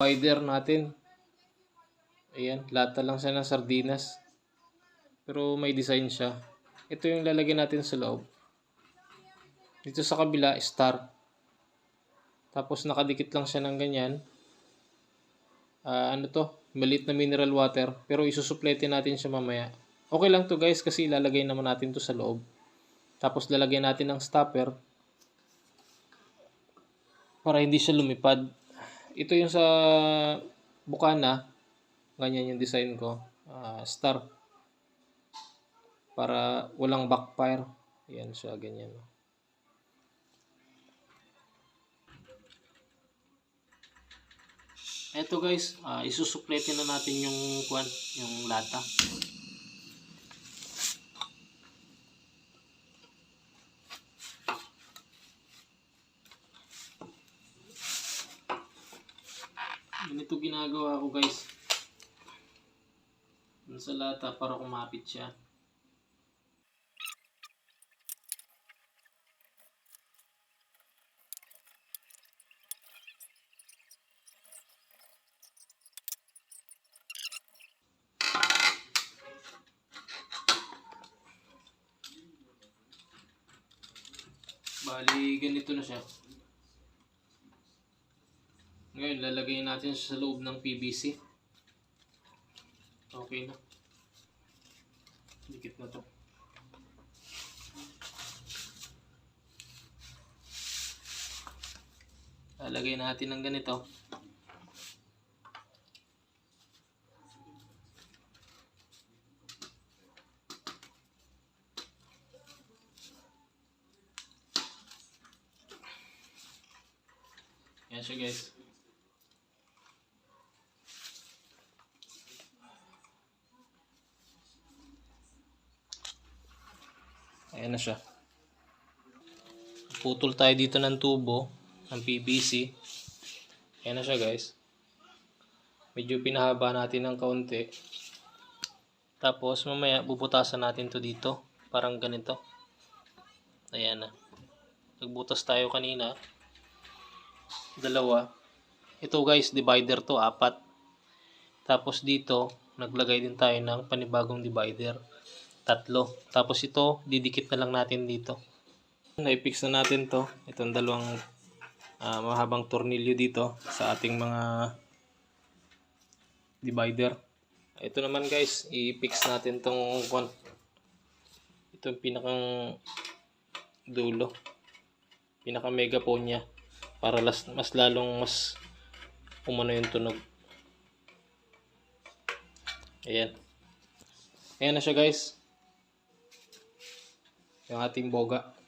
Divider natin. Ayan, lata lang siya ng sardinas. Pero may design siya. Ito yung lalagyan natin sa loob. Dito sa kabila, star. Tapos nakadikit lang siya ng ganyan. Ah, ano to? Maliit na mineral water. Pero isusuplete natin siya mamaya. Okay lang to guys kasi ilalagay naman natin to sa loob. Tapos lalagyan natin ng stopper. Para hindi siya lumipad. Ito yung sa bukana. Ganyan yung design ko. Ah, star. Para walang backfire. Yan siya, ganyan. Eto guys, ah, isusuplete na natin yung kwan, yung lata. Ganito ginagawa ko guys. Sa lata para kumapit siya. Bali, ganito na siya. Ngayon, lalagay natin sa loob ng PVC. Okay na. Dikit na to. Lalagay natin ng ganito. Yan siya guys. Ayan na siya. Putol tayo dito ng tubo ng PVC. Ayan na siya guys. Medyo pinahaba natin ng kaunti. Tapos mamaya bubutasan natin to dito. Parang ganito. Ayan na. Nagbutas tayo kanina. Dalawa. Ito guys, divider to, apat. Tapos dito, naglagay din tayo ng panibagong divider. Tatlo. Tapos ito, didikit na lang natin dito. Naipix na natin to. Itong dalawang ah, mahabang tornilyo dito sa ating mga divider. Ito naman guys, i-fix natin tong kwan. Ito yung pinakang dulo. Pinaka megaphone niya para las, mas lalong mas umano yung tunog. Ayan. Ayan na siya guys. Yung ating boga.